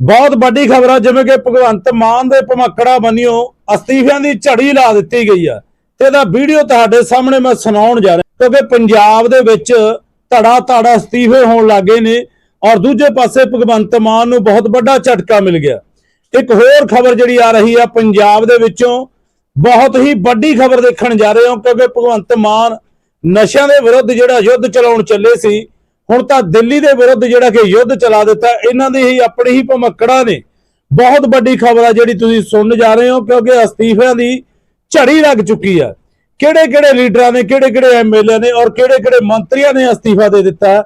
ਬਹੁਤ ਵੱਡੀ ਖਬਰ ਆ, ਜਿਵੇਂ ਕਿ ਭਗਵੰਤ ਮਾਨ ਦੇ ਭਮਕੜਾ ਬਣਿਓ ਅਸਤੀਫਿਆਂ ਦੀ ਝੜੀ ਲਾ ਦਿੱਤੀ ਗਈ ਆ। ਤੇ ਇਹਦਾ ਵੀਡੀਓ ਤੁਹਾਡੇ ਸਾਹਮਣੇ ਮੈਂ ਸੁਣਾਉਣ ਜਾ ਰਿਹਾ, ਕਿਉਂਕਿ ਪੰਜਾਬ ਦੇ ਵਿੱਚ ਧੜਾ ਧੜਾ ਅਸਤੀਫੇ ਹੋਣ ਲੱਗੇ ਨੇ ਔਰ ਦੂਜੇ ਪਾਸੇ ਭਗਵੰਤ ਮਾਨ ਨੂੰ ਬਹੁਤ ਵੱਡਾ ਝਟਕਾ ਮਿਲ ਗਿਆ। ਇੱਕ ਹੋਰ ਖਬਰ ਜਿਹੜੀ ਆ ਰਹੀ ਆ, ਪੰਜਾਬ ਦੇ ਵਿੱਚੋਂ ਬਹੁਤ ਹੀ ਵੱਡੀ ਖਬਰ ਦੇਖਣ ਜਾ ਰਹੇ ਹਾਂ, ਕਿਉਂਕਿ ਭਗਵੰਤ ਮਾਨ ਨਸ਼ਿਆਂ ਦੇ ਵਿਰੁੱਧ ਜਿਹੜਾ ਯੁੱਧ ਚਲਾਉਣ ਚੱਲੇ ਸੀ ਹੁਣ ਤਾਂ ਦਿੱਲੀ ਦੇ ਵਿਰੁੱਧ ਜਿਹੜਾ ਕਿ ਯੁੱਧ ਚਲਾ ਦਿੱਤਾ, ਇਹਨਾਂ ਦੇ ਹੀ ਆਪਣੇ ਹੀ ਭਮੱਕੜਾ ਨੇ। ਬਹੁਤ ਵੱਡੀ ਖਬਰ ਆ ਜਿਹੜੀ ਤੁਸੀਂ ਸੁਣਨ ਜਾ ਰਹੇ ਹੋ, ਕਿਉਂਕਿ ਅਸਤੀਫਿਆਂ ਦੀ ਝੜੀ ਲੱਗ ਚੁੱਕੀ ਆ। ਕਿਹੜੇ ਕਿਹੜੇ ਲੀਡਰਾਂ ਨੇ ਕਿਹੜੇ ਕਿਹੜੇ ਐਮਐਲਏ ਨੇ ਔਰ ਕਿਹੜੇ ਕਿਹੜੇ ਮੰਤਰੀਆਂ ਨੇ ਅਸਤੀਫਾ ਦੇ ਦਿੱਤਾ,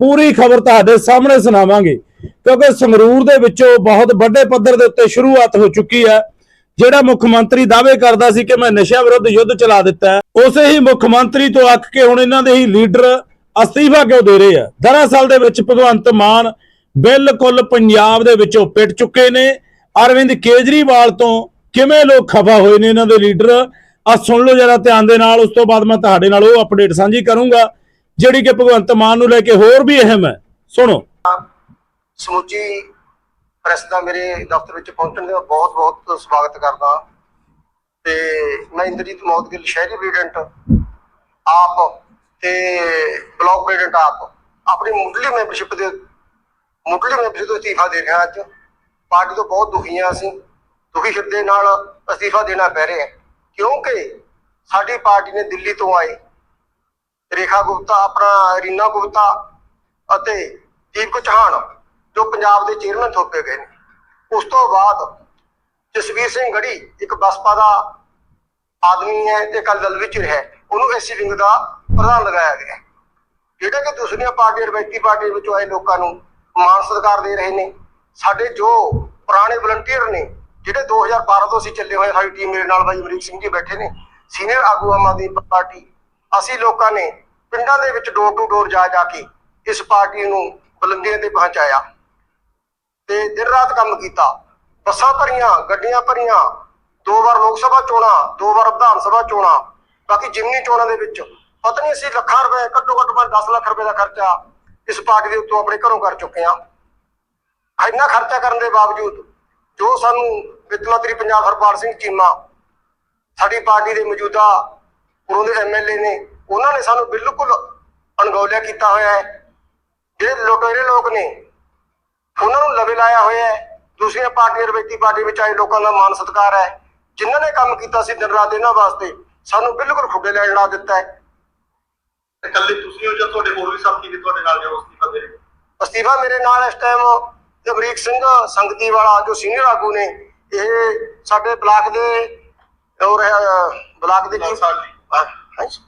ਪੂਰੀ ਖਬਰ ਤੁਹਾਡੇ ਸਾਹਮਣੇ ਸੁਣਾਵਾਂਗੇ। ਕਿਉਂਕਿ ਸੰਗਰੂਰ ਦੇ ਵਿੱਚੋਂ ਬਹੁਤ ਵੱਡੇ ਪੱਧਰ ਦੇ ਉੱਤੇ ਸ਼ੁਰੂਆਤ ਹੋ ਚੁੱਕੀ ਹੈ ਜਿਹੜਾ ਮੁੱਖ ਮੰਤਰੀ ਦਾਅਵੇ ਕਰਦਾ ਸੀ ਕਿ ਮੈਂ ਨਸ਼ਿਆਂ ਵਿਰੁੱਧ ਯੁੱਧ ਚਲਾ ਦਿੱਤਾ, ਉਸੇ ਹੀ ਮੁੱਖ ਮੰਤਰੀ ਤੋਂ ਅੱਕ ਕੇ ਹੁਣ ਇਹਨਾਂ ਦੇ ਹੀ ਲੀਡਰ ਅਸਤੀਫਾ ਕਿਉਂ ਦੇ ਰਹੇ ਆ। ਦਰਅਸਲ ਦੇ ਵਿੱਚ ਭਗਵੰਤ ਮਾਨ ਬਿਲਕੁਲ ਪੰਜਾਬ ਦੇ ਵਿੱਚੋਂ ਪਿੱਟ ਚੁੱਕੇ ਨੇ। ਅਰਵਿੰਦ ਕੇਜਰੀਵਾਲ ਤੋਂ ਕਿਵੇਂ ਲੋਕ ਖਫਾ ਹੋਏ ਨੇ ਇਹਨਾਂ ਦੇ ਲੀਡਰ? ਆ ਸੁਣ ਲਓ ਜਰਾ ਧਿਆਨ ਦੇ ਨਾਲ, ਉਸ ਤੋਂ ਬਾਅਦ ਮੈਂ ਤੁਹਾਡੇ ਨਾਲ ਉਹ ਅਪਡੇਟ ਸਾਂਝੀ ਕਰੂੰਗਾ, ਜਿਹੜੀ ਕਿ ਭਗਵੰਤ ਮਾਨ ਨੂੰ ਲੈ ਕੇ ਹੋਰ ਵੀ ਅਹਿਮ ਹੈ। ਸੁਣੋ। ਸਮੁੱਚੀ ਪ੍ਰੈਸ ਦਾ ਮੇਰੇ ਦਫ਼ਤਰ ਵਿੱਚ ਪਹੁੰਚਣ ਦਾ ਬਹੁਤ ਬਹੁਤ ਸਵਾਗਤ ਕਰਦਾ ਤੇ ਮੈਂ ਇੰਦਰਜੀਤ ਮੌਦਗਿਲ ਸ਼ਹਿਰੀ ਪ੍ਰੈਜ਼ੀਡੈਂਟ ਆਪ ਤੇ ਪ੍ਰੈਜ਼ੀਡੈਂਟ ਆਪ ਆਪਣੀ ਮੁੱਢਲੀ ਮੈਂਬਰਸ਼ਿਪ ਦੇ ਮੁੱਢਲੀ ਮੈਂਬਰਸ਼ਿਪ ਤੋਂ ਅਸਤੀਫਾ ਦੇ ਰਿਹਾ ਅੱਜ। ਪਾਰਟੀ ਤੋਂ ਬਹੁਤ ਦੁਖੀ ਹਾਂ ਅਸੀਂ। ਦੁਖੀ ਹਿਰਦੇ ਨਾਲ ਅਸਤੀਫਾ ਦੇਣਾ ਪੈ ਰਿਹਾ ਕਿਉਂਕਿ ਸਾਡੀ ਪਾਰਟੀ ਨੇ ਦਿੱਲੀ ਤੋਂ ਆਏ। ਰੇਖਾ ਗੁਪਤਾ, ਆਪਣਾ ਰੀਨਾ ਗੁਪਤਾ ਅਤੇ ਦੀਪਕ ਚੌਹਾਨ, ਜੋ ਪੰਜਾਬ ਦੇ ਚੇਅਰਮੈਨ ਥੋਪੇ ਗਏ ਨੇ। ਉਸ ਤੋਂ ਬਾਅਦ ਜਸਵੀਰ ਸਿੰਘ ਗੜੀ ਇੱਕ ਬਸਪਾ ਦਾ ਆਦਮੀ ਹੈ ਤੇ ਕੱਲ ਦਲ ਵਿੱਚ ਰਿਹਾ ਉਹਨੂੰ ਐਸੀ ਵਿੰਗ ਦਾ ਪ੍ਰਧਾਨ ਲਗਾਇਆ ਗਿਆ ਜਿਹੜਾ ਕਿ ਦੂਸਰੀਆਂ ਪਾਰਟੀਆਂ, ਰਵਾਇਤੀ ਪਾਰਟੀ ਵਿੱਚੋਂ ਆਏ ਲੋਕਾਂ ਨੂੰ ਮਾਨ ਸਤਿਕਾਰ ਦੇ ਰਹੇ ਨੇ। ਸਾਡੇ ਜੋ ਪੁਰਾਣੇ ਵਲੰਟੀਅਰ ਨੇ, ਜਿਹੜੇ 2012 ਤੋਂ ਅਸੀਂ ਚੱਲੇ ਹੋਏ ਸਾਡੀ ਟੀਮ ਮੇਰੇ ਨਾਲ ਬਾਈ ਅਮਰੀਕ ਸਿੰਘ ਜੀ ਬੈਠੇ ਨੇ। ਸੀਨੀਅਰ ਆਗੂ ਆਮ ਆਦਮੀ ਪਾਰਟੀ, ਅਸੀਂ ਲੋਕਾਂ ਨੇ ਪਿੰਡਾਂ ਦੇ ਵਿੱਚ ਡੋਰ ਟੂ ਡੋਰ ਜਾ ਜਾ ਕੇ ਇਸ ਪਾਰਟੀ ਨੂੰ ਬੁਲੰਦੀਆਂ ਤੇ ਪਹੁੰਚਾਇਆ। ਤੇ ਦਿਨ ਰਾਤ ਕੰਮ ਕੀਤਾ। ਬੱਸਾਂ ਭਰੀਆਂ, ਗੱਡੀਆਂ ਭਰੀਆਂ, ਦੋ ਵਾਰ ਲੋਕ ਸਭਾ ਚੋਣਾਂ, ਦੋ ਵਾਰ ਵਿਧਾਨ ਸਭਾ ਚੋਣਾਂ, ਬਾਕੀ ਜਿਮਨੀ ਚੋਣਾਂ ਦੇ ਵਿੱਚ ਪਤਾ ਨਹੀਂ ਅਸੀਂ ਲੱਖਾਂ ਰੁਪਏ, ਘੱਟੋ ਘੱਟ ਮੈਂ 10 ਲੱਖ ਰੁਪਏ ਦਾ ਖਰਚਾ ਇਸ ਪਾਰਟੀ ਦੇ ਉੱਤੋਂ ਆਪਣੇ ਘਰੋਂ ਕਰ ਚੁੱਕੇ ਹਾਂ ਇੰਨਾ ਖਰਚਾ ਕਰਨ ਦੇ ਬਾਵਜੂਦ ਜੋ ਸਾਨੂੰ ਵਿੱਤ ਮੰਤਰੀ ਪੰਜਾਬ ਹਰਪਾਲ ਸਿੰਘ ਚੀਮਾ, ਸਾਡੀ ਪਾਰਟੀ ਦੇ ਮੌਜੂਦਾ ਉਰੋਂ ਦੇ ਐਮਐਲਏ ਨੇ, ਉਹਨਾਂ ਨੇ ਸਾਨੂੰ ਬਿਲਕੁਲ ਅਣਗੌਲਿਆ ਕੀਤਾ ਹੋਇਆ ਹੈ। ਜਿਹੜੇ ਲੁਟੇਰੇ ਲੋਕ ਨੇ, ਉਹਨਾਂ ਨੂੰ ਲਵੇ ਲਾਇਆ ਹੋਇਆ ਹੈ, ਦੂਸਰੀਆਂ ਪਾਰਟੀਆਂ ਰਵੈਤੀ ਪਾਰਟੀ ਵਿੱਚ ਆਏ ਲੋਕਾਂ ਦਾ ਮਾਨ ਸਤਿਕਾਰ ਹੈ। ਜਿਨ੍ਹਾਂ ਨੇ ਕੰਮ ਕੀਤਾ ਸੀ ਦਿਨ ਰਾਤ, ਇਹਨਾਂ ਵਾਸਤੇ ਸਾਨੂੰ ਬਿਲਕੁਲ ਖੁੱਡੇ ਲੈਣ ਲਾ ਦਿੱਤਾ ਹੈ। ਇਕੱਲੇ ਤੁਸੀਂ ਹੋ ਜਾਂ ਤੁਹਾਡੇ ਹੋਰ ਵੀ ਸਾਥੀ ਨੇ ਤੁਹਾਡੇ ਨਾਲ ਜੋ ਅਸਤੀਫਾ ਦੇ ਰਹੇ? ਅਸਤੀਫਾ ਮੇਰੇ ਨਾਲ ਇਸ ਟਾਈਮ ਅਮਰੀਕ ਸਿੰਘ ਸੰਗਤੀ ਵਾਲਾ ਜੋ ਸੀਨੀਅਰ ਆਗੂ ਨੇ ਇਹ ਸਾਡੇ ਬਲਾਕ ਦੇ ਔਰ ਬਲਾਕ ਦੇ ਬਲਾਕ ਸਾਲੀ।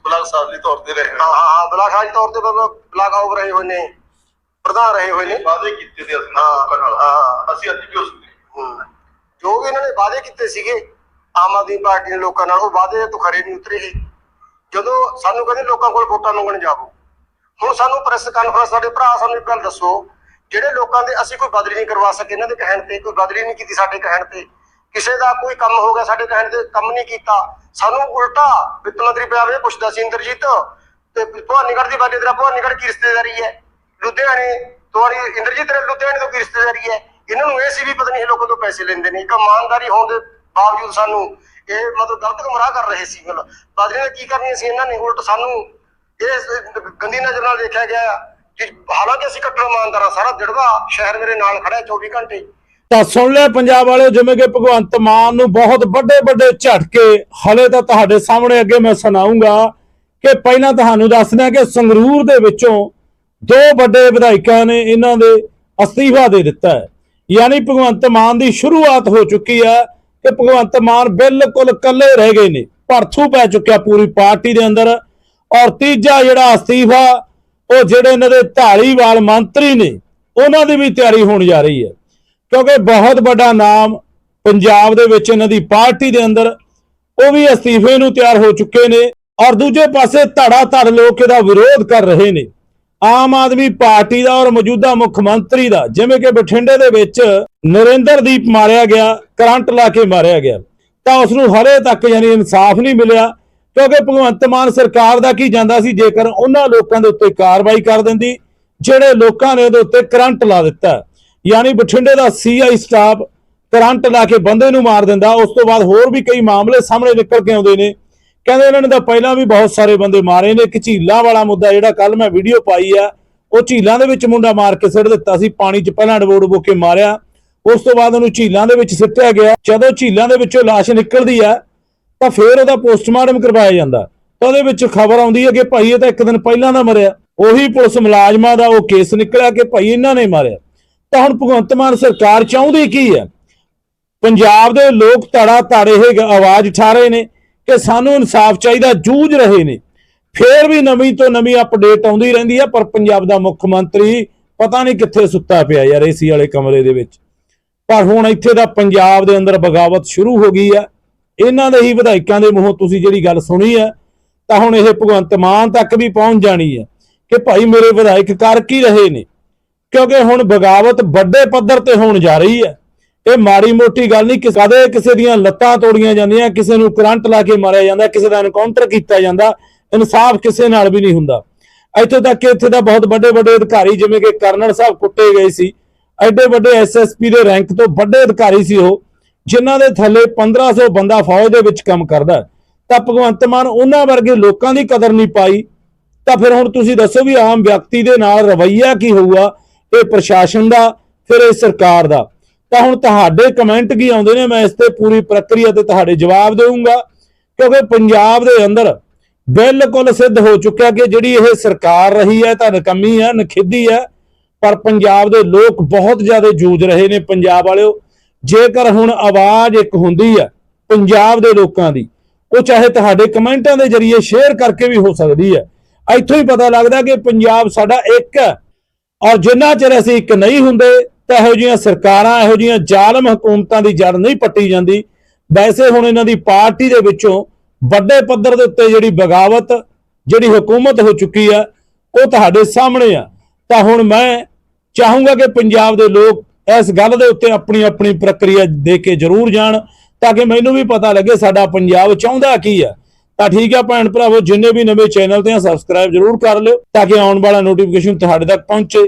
ਬਲਾਕ ਸਾਧਲੀ ਤੌਰ ਤੇ ਰਹੇ ਹਾਂ ਹਾਂ ਬਲਾਕ ਹਾਲ ਤੌਰ ਤੇ ਬਲਾਕ ਆਉ ਰਹੇ ਹੋਏ ਨੇ ਪ੍ਰਧਾਨ ਰਹੇ ਹੋਏ ਨੇ ਵਾਅਦੇ ਕੀਤੇ ਤੇ ਅਸੀਂ ਹਾਂ, ਲੋਕਾਂ ਨਾਲ ਹਾਂ। ਅਸੀਂ ਅੱਜ ਵੀ ਉਸ। ਜੋ ਵੀ ਇਹਨਾਂ ਨੇ ਵਾਅਦੇ ਕੀਤੇ ਸੀਗੇ ਆਮ ਆਦਮੀ ਪਾਰਟੀ ਨੇ ਲੋਕਾਂ ਨਾਲ ਉਹ ਵਾਅਦੇ ਤੋਂ ਖਰੇ ਨਹੀਂ ਉਤਰੇ ਇਹ ਜਦੋਂ ਸਾਨੂੰ ਕਹਿੰਦੇ ਲੋਕਾਂ ਕੋਲ ਵੋਟਾਂ ਮੰਗਣ ਜਾਵੋ, ਹੁਣ ਸਾਨੂੰ ਪ੍ਰੈਸ ਕਾਨਫਰੰਸ ਸਾਡੇ ਭਰਾ ਸਾਨੂੰ ਇੱਕ ਗੱਲ ਦੱਸੋ, ਜਿਹੜੇ ਲੋਕਾਂ ਦੇ ਅਸੀਂ ਕੋਈ ਬਦਲੀ ਨਹੀਂ ਕਰਵਾ ਸਕੇ, ਇਹਨਾਂ ਦੇ ਕਹਿਣ ਤੇ ਕੋਈ ਬਦਲੀ ਨਹੀਂ ਕੀਤੀ ਸਾਡੇ ਕਹਿਣ ਤੇ, ਕਿਸੇ ਦਾ ਕੋਈ ਕੰਮ ਹੋ ਗਿਆ ਸਾਡੇ ਕਹਿਣ ਤੇ ਕੰਮ ਨਹੀਂ ਕੀਤਾ, ਸਾਨੂੰ ਉਲਟਾ ਵਿੱਤ ਮੰਤਰੀ ਪੰਜਾਬ ਇਹ ਪੁੱਛਦਾ ਸੀ, ਇੰਦਰਜੀਤ, ਤੇ ਭਵਾਨੀਗੜ੍ਹ ਦੀ ਬਾਰੇ ਤੇਰਾ ਭਵਾਨੀਗੜ੍ਹ ਕੀ ਰਿਸ਼ਤੇਦਾਰੀ ਹੈ? ਲੁਧਿਆਣੇ ਤੁਹਾਡੀ ਇੰਦਰਜੀਤ, ਤੇਰੇ ਲੁਧਿਆਣੇ ਤੋਂ ਕੀ ਰਿਸ਼ਤੇਦਾਰੀ ਹੈ? ਇਹਨਾਂ ਨੂੰ ਇਹ ਸੀ ਵੀ ਪਤਾ ਨਹੀਂ ਇਹ ਲੋਕਾਂ ਤੋਂ ਪੈਸੇ ਲੈਂਦੇ ਨੇ, ਇੱਕ ਇਮਾਨਦਾਰੀ ਹੋਣ ਦੇ ਬਾਵਜੂਦ ਸਾਨੂੰ ਇਹ ਮਤਲਬ ਗਲਤ ਗੁੰਮਰਾਹ ਕਰ ਰਹੇ ਸੀ, ਮਤਲਬ ਬਾਦਰੀ ਕੀ ਕਰਨੀ ਸੀ, ਇਹਨਾਂ ਨੇ ਉਲਟ ਸਾਨੂੰ ਇਹ ਗੰਦੀ ਨਜ਼ਰ ਨਾਲ ਦੇਖਿਆ ਗਿਆ ਹਾਲਾਂਕਿ ਅਸੀਂ ਕੱਟੜ ਇਮਾਨਦਾਰ ਹਾਂ ਸਾਰਾ ਦਿੜਵਾ ਸ਼ਹਿਰ ਮੇਰੇ ਨਾਲ ਖੜਾ 24 ਘੰਟੇ। ਤਾਂ ਸੁਣ ਲਿਆ ਪੰਜਾਬ ਵਾਲਿਓ, ਜਿਵੇਂ ਕਿ ਭਗਵੰਤ ਮਾਨ ਨੂੰ ਬਹੁਤ ਵੱਡੇ ਵੱਡੇ ਝਟਕੇ ਹਲੇ ਤਾਂ ਤੁਹਾਡੇ ਸਾਹਮਣੇ ਅੱਗੇ ਮੈਂ ਸੁਣਾਉਂਗਾ ਕਿ ਪਹਿਲਾਂ ਤੁਹਾਨੂੰ ਦੱਸਣਾ ਕਿ ਸੰਗਰੂਰ ਦੇ ਵਿੱਚੋਂ ਦੋ ਵੱਡੇ ਵਿਧਾਇਕਾਂ ਨੇ ਇਹਨਾਂ ਦੇ ਅਸਤੀਫਾ ਦੇ ਦਿੱਤਾ ਹੈ। ਯਾਨੀ ਭਗਵੰਤ ਮਾਨ ਦੀ ਸ਼ੁਰੂਆਤ ਹੋ ਚੁੱਕੀ ਹੈ ਕਿ ਭਗਵੰਤ ਮਾਨ ਬਿਲਕੁਲ ਇਕੱਲੇ ਰਹਿ ਗਏ ਨੇ, ਭਰਥੂ ਪੈ ਚੁੱਕਿਆ ਪੂਰੀ ਪਾਰਟੀ ਦੇ ਅੰਦਰ। ਔਰ ਤੀਜਾ ਜਿਹੜਾ ਅਸਤੀਫਾ, ਉਹ ਜਿਹੜੇ ਇਹਨਾਂ ਦੇ ਢਾਲੀਵਾਲ ਮੰਤਰੀ ਨੇ, ਉਹਨਾਂ ਦੀ ਵੀ ਤਿਆਰੀ ਹੋਣ ਜਾ ਰਹੀ ਹੈ। ਕਿਉਂਕਿ ਬਹੁਤ ਵੱਡਾ ਨਾਮ ਪੰਜਾਬ ਦੇ ਵਿੱਚ ਇਹਨਾਂ ਦੀ ਪਾਰਟੀ ਦੇ ਅੰਦਰ, ਉਹ ਵੀ ਅਸਤੀਫੇ ਨੂੰ ਤਿਆਰ ਹੋ ਚੁੱਕੇ ਨੇ। ਔਰ ਦੂਜੇ ਪਾਸੇ ਧੜਾ ਧੜ ਲੋਕ ਇਹਦਾ ਵਿਰੋਧ ਕਰ ਰਹੇ ਨੇ। ਆਮ ਆਦਮੀ ਪਾਰਟੀ ਦਾ ਔਰ ਮੌਜੂਦਾ ਮੁੱਖ ਮੰਤਰੀ ਦਾ, ਜਿਵੇਂ ਕਿ ਬਠਿੰਡੇ ਦੇ ਵਿੱਚ ਨਰਿੰਦਰਦੀਪ ਮਾਰਿਆ ਗਿਆ, ਕਰੰਟ ਲਾ ਕੇ ਮਾਰਿਆ ਗਿਆ। ਤਾਂ ਉਸ ਨੂੰ ਹਲੇ ਤੱਕ ਯਾਨੀ ਇਨਸਾਫ ਨਹੀਂ ਮਿਲਿਆ, ਕਿਉਂਕਿ ਭਗਵੰਤ ਮਾਨ ਸਰਕਾਰ ਦਾ ਕੀ ਜਾਂਦਾ ਸੀ, ਜੇਕਰ ਉਹਨਾਂ ਲੋਕਾਂ ਦੇ ਉੱਤੇ ਕਾਰਵਾਈ ਕਰ ਦਿੰਦੀ, ਜਿਹੜੇ ਲੋਕਾਂ ਨੇ ਉਹਦੇ ਉੱਤੇ ਕਰੰਟ ਲਾ ਦਿੱਤਾ। ਯਾਨੀ ਬਠਿੰਡੇ ਦਾ ਸੀਆਈ ਸਟਾਫ ਕਰੰਟ ਲਾ ਕੇ ਬੰਦੇ ਨੂੰ ਮਾਰ ਦਿੰਦਾ, ਉਸ ਤੋਂ ਬਾਅਦ ਹੋਰ ਵੀ ਕਈ ਮਾਮਲੇ ਸਾਹਮਣੇ ਨਿਕਲ ਕੇ ਆਉਂਦੇ ਨੇ। ਕਹਿੰਦੇ ਇਹਨਾਂ ਨੇ ਤਾਂ ਪਹਿਲਾਂ ਵੀ ਬਹੁਤ ਸਾਰੇ ਬੰਦੇ ਮਾਰੇ ਨੇ। ਇੱਕ ਝੀਲਾਂ ਵਾਲਾ ਮੁੱਦਾ ਜਿਹੜਾ ਕੱਲ ਮੈਂ ਵੀਡੀਓ ਪਾਈ ਆ, ਉਹ ਝੀਲਾਂ ਦੇ ਵਿੱਚ ਮੁੰਡਾ ਮਾਰ ਕੇ ਸਿੱਟ ਦਿੱਤਾ ਸੀ, ਪਾਣੀ 'ਚ ਪਹਿਲਾਂ ਡਬੋ ਡਬੋ ਕੇ ਮਾਰਿਆ। ਉਸ ਤੋਂ ਬਾਅਦ ਉਹਨੂੰ ਝੀਲਾਂ ਦੇ ਵਿੱਚ ਸਿੱਟਿਆ ਗਿਆ। ਜਦੋਂ ਝੀਲਾਂ ਦੇ ਵਿੱਚੋਂ ਲਾਸ਼ ਨਿਕਲਦੀ ਆ, ਤਾਂ ਫੇਰ ਉਹਦਾ ਪੋਸਟਮਾਰਟਮ ਕਰਵਾਇਆ ਜਾਂਦਾ। ਤਾਂ ਉਹਦੇ ਵਿੱਚ ਖਬਰ ਆਉਂਦੀ ਹੈ ਕਿ ਭਾਈ ਇਹ ਤਾਂ ਇੱਕ ਦਿਨ ਪਹਿਲਾਂ ਦਾ ਮਰਿਆ। ਉਹੀ ਪੁਲਿਸ ਮੁਲਾਜ਼ਮਾਂ ਦਾ ਉਹ ਕੇਸ ਨਿਕਲਿਆ ਕਿ ਭਾਈ ਇਹਨਾਂ ਨੇ ਮਾਰਿਆ। ਤਾਂ ਹੁਣ ਭਗਵੰਤ ਮਾਨ ਸਰਕਾਰ ਚਾਹੁੰਦੀ ਕੀ ਹੈ ਪੰਜਾਬ ਦੇ ਲੋਕ ਧੜਾ ਧੜ ਇਹ ਆਵਾਜ਼ ਉਠਾ ਰਹੇ ਨੇ। ਕਿ ਸਾਨੂੰ ਇਨਸਾਫ ਚਾਹੀਦਾ, ਜੂਝ ਰਹੇ ਨੇ। ਫੇਰ ਵੀ ਨਵੀਂ ਤੋਂ ਨਵੀਂ ਅਪਡੇਟ ਆਉਂਦੀ ਰਹਿੰਦੀ ਹੈ, ਪਰ ਪੰਜਾਬ ਦਾ ਮੁੱਖ ਮੰਤਰੀ ਪਤਾ ਨਹੀਂ ਕਿੱਥੇ ਸੁੱਤਾ ਪਿਆ ਯਾਰ ਏਸੀ ਵਾਲੇ ਕਮਰੇ ਦੇ ਵਿੱਚ। ਪਰ ਹੁਣ ਇੱਥੇ ਦਾ ਪੰਜਾਬ ਦੇ ਅੰਦਰ ਬਗਾਵਤ ਸ਼ੁਰੂ ਹੋ ਗਈ ਹੈ। ਇਹਨਾਂ ਦੇ ਹੀ ਵਿਧਾਇਕਾਂ ਦੇ ਮੂੰਹੋਂ ਤੁਸੀਂ ਜਿਹੜੀ ਗੱਲ ਸੁਣੀ ਹੈ, ਤਾਂ ਹੁਣ ਇਹ ਭਗਵੰਤ ਮਾਨ ਤੱਕ ਵੀ ਪਹੁੰਚ ਜਾਣੀ ਹੈ ਕਿ ਭਾਈ ਮੇਰੇ ਵਿਧਾਇਕ ਕਰ ਕੀ ਰਹੇ ਨੇ। ਕਿਉਂਕਿ ਹੁਣ ਬਗਾਵਤ ਵੱਡੇ ਪੱਧਰ ਤੇ ਹੋਣ ਜਾ ਰਹੀ ਹੈ। ਇਹ ਮਾੜੀ ਮੋਟੀ ਗੱਲ ਨਹੀਂ ਕਦੇ ਕਿਸੇ ਦੀਆਂ ਲੱਤਾਂ ਤੋੜੀਆਂ ਜਾਂਦੀਆਂ, ਕਿਸੇ ਨੂੰ ਕਰੰਟ ਲਾ ਕੇ ਮਾਰਿਆ ਜਾਂਦਾ, ਕਿਸੇ ਦਾ ਐਨਕਾਊਂਟਰ ਕੀਤਾ ਜਾਂਦਾ, ਇਨਸਾਫ ਕਿਸੇ ਨਾਲ ਵੀ ਨਹੀਂ ਹੁੰਦਾ। ਇੱਥੋਂ ਤੱਕ ਕਿ ਇੱਥੇ ਦਾ ਬਹੁਤ ਵੱਡੇ ਵੱਡੇ ਅਧਿਕਾਰੀ, ਜਿਵੇਂ ਕਿ ਕਰਨਲ ਸਾਹਿਬ ਕੁੱਟੇ ਗਏ ਸੀ, ਐਡੇ ਵੱਡੇ ਐਸਐਸਪੀ ਦੇ ਰੈਂਕ ਤੋਂ ਵੱਡੇ ਅਧਿਕਾਰੀ ਸੀ ਉਹ, ਜਿਨ੍ਹਾਂ ਦੇ ਥੱਲੇ 1500 ਬੰਦਾ ਫੌਜ ਦੇ ਵਿੱਚ ਕੰਮ ਕਰਦਾ ਤਾਂ ਭਗਵੰਤ ਮਾਨ ਉਹਨਾਂ ਵਰਗੇ ਲੋਕਾਂ ਦੀ ਕਦਰ ਨਹੀਂ ਪਾਈ। ਤਾਂ ਫਿਰ ਹੁਣ ਤੁਸੀਂ ਦੱਸੋ ਵੀ ਆਮ ਵਿਅਕਤੀ ਦੇ ਨਾਲ ਰਵੱਈਆ ਕੀ ਹੋਊਗਾ? ਇਹ ਪ੍ਰਸ਼ਾਸਨ ਦਾ, ਫਿਰ ਇਹ ਸਰਕਾਰ ਦਾ? ਤਾਂ ਹੁਣ ਤੁਹਾਡੇ ਕਮੈਂਟ ਕੀ ਆਉਂਦੇ ਨੇ? ਮੈਂ ਇਸ ਤੇ ਪੂਰੀ ਪ੍ਰਕਿਰਿਆ ਤੇ ਤੁਹਾਡੇ ਜਵਾਬ ਦੇਵਾਂਗਾ ਕਿਉਂਕਿ ਪੰਜਾਬ ਦੇ ਅੰਦਰ ਬਿਲਕੁਲ ਸਿੱਧ ਹੋ ਚੁੱਕਿਆ ਕਿ ਜਿਹੜੀ ਇਹ ਸਰਕਾਰ ਰਹੀ ਹੈ, ਤਾਂ ਨਕਮੀ ਹੈ ਨਖਿੱਧੀ ਹੈ, ਪਰ ਪੰਜਾਬ ਦੇ ਲੋਕ ਬਹੁਤ ਜ਼ਿਆਦਾ ਜੂਝ ਰਹੇ ਨੇ ਪੰਜਾਬ ਵਾਲਿਓ। ਜੇਕਰ ਹੁਣ ਆਵਾਜ਼ ਇੱਕ ਹੁੰਦੀ ਹੈ ਪੰਜਾਬ ਦੇ ਲੋਕਾਂ ਦੀ, ਉਹ ਚਾਹੇ ਤੁਹਾਡੇ ਕਮੈਂਟਾਂ ਦੇ ਜ਼ਰੀਏ ਸ਼ੇਅਰ ਕਰਕੇ ਵੀ ਹੋ ਸਕਦੀ ਹੈ। ਇੱਥੋਂ ਹੀ ਪਤਾ ਲੱਗਦਾ ਕਿ ਪੰਜਾਬ ਸਾਡਾ ਇੱਕ ਹੈ ਔਰ ਜਿੰਨਾ ਚਿਰ ਅਸੀਂ ਇੱਕ ਨਹੀਂ ਹੁੰਦੇ ਤਾਂ ਇਹੋ ਜਿਹੀਆਂ ਸਰਕਾਰਾਂ, ਇਹੋ ਜਿਹੀਆਂ ਜ਼ਾਲਮ ਹਕੂਮਤਾਂ ਦੀ ਜੜ ਨਹੀਂ ਪੱਟੀ ਜਾਂਦੀ। ਵੈਸੇ ਹੁਣ ਇਹਨਾਂ ਦੀ ਪਾਰਟੀ ਦੇ ਵਿੱਚੋਂ ਵੱਡੇ ਪੱਧਰ ਦੇ ਉੱਤੇ ਜਿਹੜੀ ਬਗਾਵਤ, ਜਿਹੜੀ ਹਕੂਮਤ ਹੋ ਚੁੱਕੀ ਆ, ਉਹ ਤੁਹਾਡੇ ਸਾਹਮਣੇ ਆ। ਤਾਂ ਹੁਣ ਮੈਂ ਚਾਹੂੰਗਾ ਕਿ ਪੰਜਾਬ ਦੇ ਲੋਕ ਇਸ ਗੱਲ ਦੇ ਉੱਤੇ ਆਪਣੀ ਆਪਣੀ ਪ੍ਰਕਿਰਿਆ ਦੇ ਕੇ ਜ਼ਰੂਰ ਜਾਣ, ਤਾਂ ਕਿ ਮੈਨੂੰ ਵੀ ਪਤਾ ਲੱਗੇ ਸਾਡਾ ਪੰਜਾਬ ਚਾਹੁੰਦਾ ਕੀ ਆ। ਤਾਂ ਠੀਕ ਆ ਭੈਣ ਭਰਾਵੋ, ਜਿੰਨੇ ਵੀ ਨਵੇਂ ਚੈਨਲ ਤੇ ਆ ਸਬਸਕ੍ਰਾਈਬ ਜ਼ਰੂਰ ਕਰ ਲਿਓ, ਤਾਂ ਕਿ ਆਉਣ ਵਾਲਾ ਨੋਟੀਫਿਕੇਸ਼ਨ ਤੁਹਾਡੇ ਤੱਕ ਪਹੁੰਚੇ।